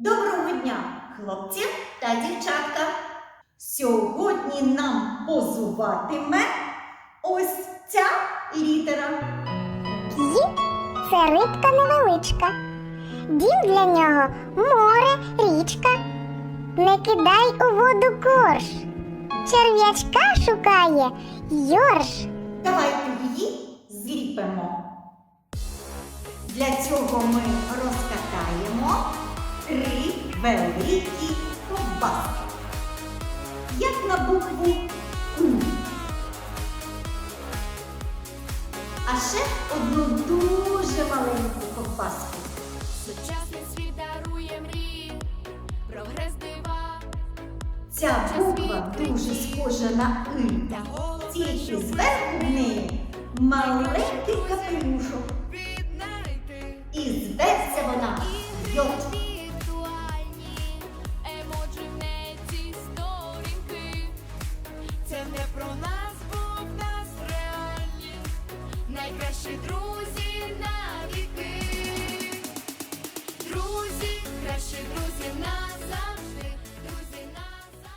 Доброго дня, хлопці та дівчатка! Сьогодні нам позуватиме ось ця літера. Ї це рибка невеличка. Дім для нього море, річка. Не кидай у воду корж. Черв'ячка шукає йорш. Давайте її зліпимо. Для цього ми розкатаємо три великі ковбаски. Як на букву У. А ще одну дуже маленьку ковбаску. Сучасний світ дарує мрії, прогрес дива Ця буква дуже схожа на И. Тільки зверху в неї маленький капелюшок. Кращі друзі назавжди, друзі назавжди.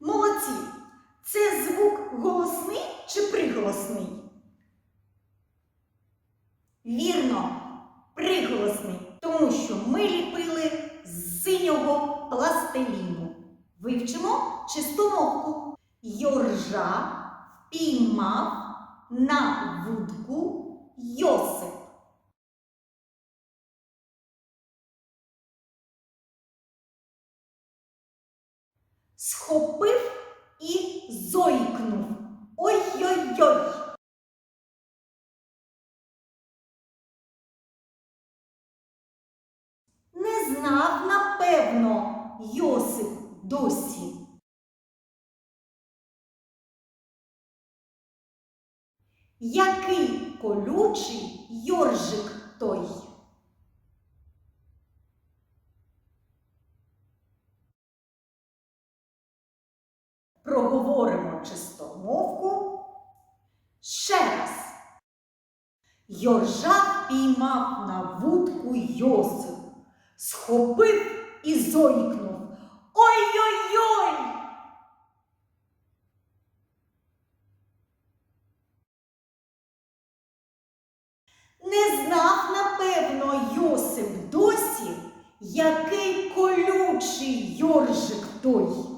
Молодці! Це звук голосний чи приголосний? Вірно, приголосний, тому що ми ліпили з синього пластиліну. Вивчимо чистомовку. Йоржа впіймав на вудку Йосип. Зойкнув. Ой-ой-ой. Не знав, напевно, Йосип досі. Який колючий йоржик той? Йоржа піймав на вудку Йосип, схопив і зойкнув. Ой-ой-ой! Не знав, напевно, Йосип досі, який колючий йоржик той.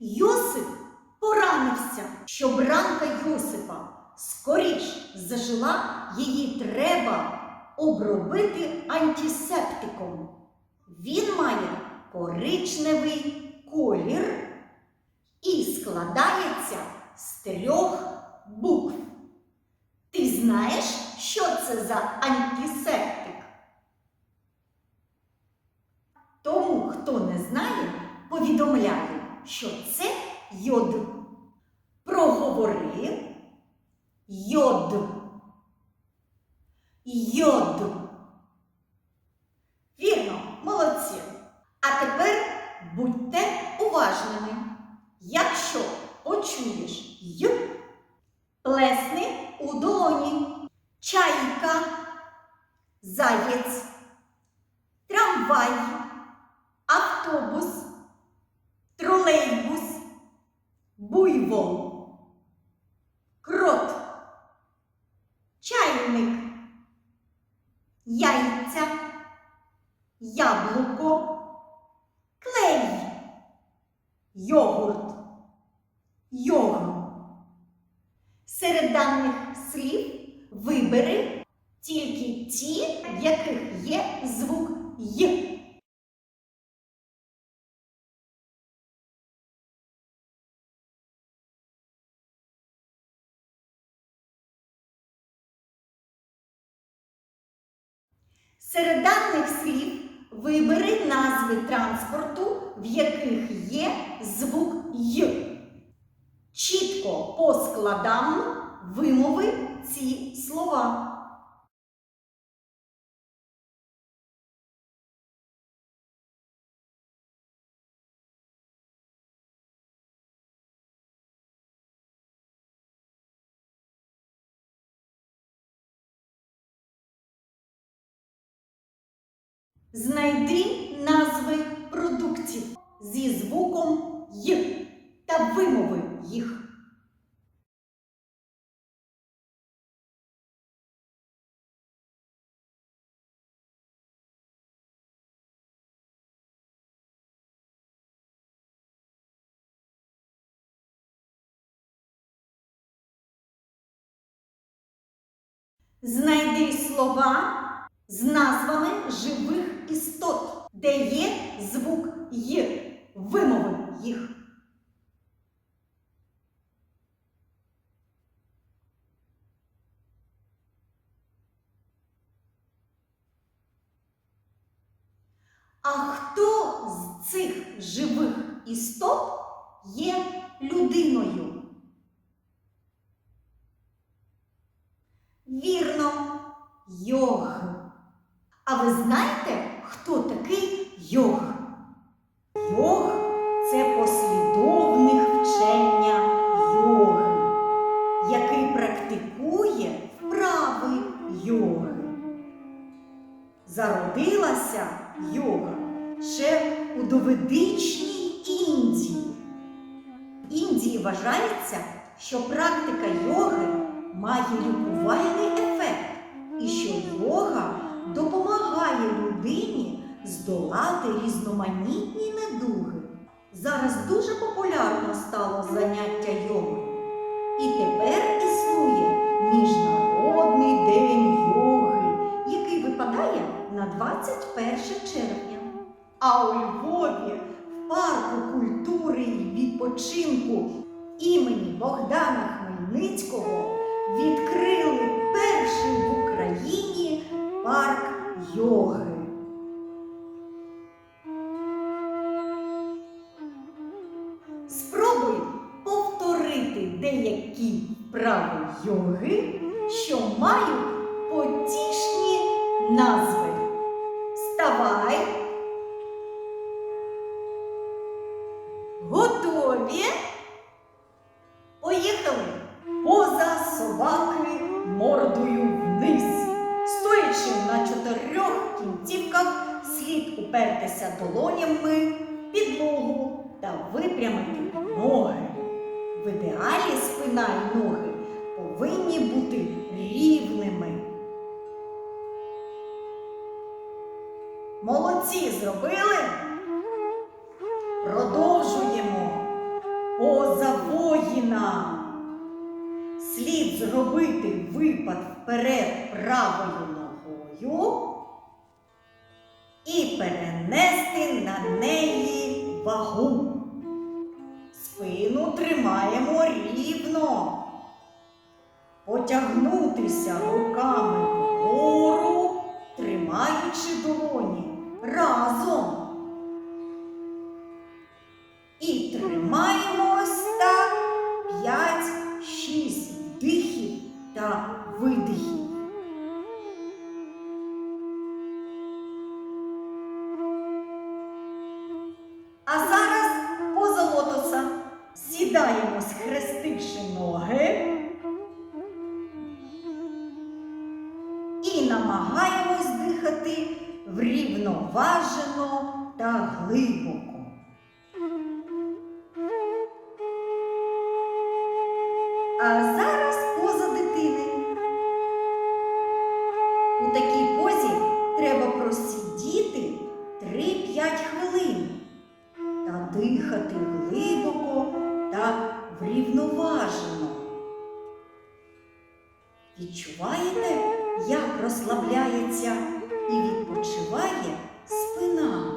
Йосип поранився, щоб ранка Йосипа скоріш зажила, її треба обробити антисептиком. Він має коричневий колір і складається з трьох букв. Ти знаєш, що це за антисептик? Тому, хто не знає, повідомляю, що це йод. Проговори йод. Йод. Вірно, молодці. А тепер будьте уважними. Якщо почуєш й, буйвол, крот, чайник, яйця, яблуко, клей, йогурт, йогурт. Серед даних слів вибери тільки ті, в яких є звук Й. Серед даних слів вибери назви транспорту, в яких є звук Й. Чітко по складам вимови ці слова. Знайди назви продуктів зі звуком Й та вимови їх. Знайди слова з назвами живих істот, де є звук Й. Вимови їх. А хто з цих живих істот є людиною? Вірно, йог. А ви знаєте, хто такий йог? Йог це послідовник вчення йоги, який практикує вправи йоги. Зародилася йога ще у доведичній Індії. Індії вважається, що практика йоги має лікувальний ефект і що йога допомагає людині здолати різноманітні недуги. Зараз дуже популярно стало заняття йоги. Спробуй повторити деякі вправи йоги, що мають в підлогу та випрямити ноги. В ідеалі спина і ноги повинні бути рівними. Молодці зробили? Продовжуємо. Поза воїна. Слід зробити випад вперед правою ногою і перенести на неї вагу. Спину тримаємо рівно. Потягнутися руками вгору, тримаючи долоні разом. Ноги і намагаємось дихати врівноважено та глибоко. Врівноважено. Відчуваєте, як розслабляється і відпочиває спина?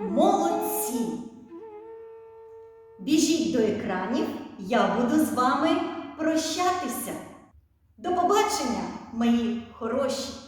Молодці! Біжіть до екранів, я буду з вами прощатися. До побачення, мої хороші!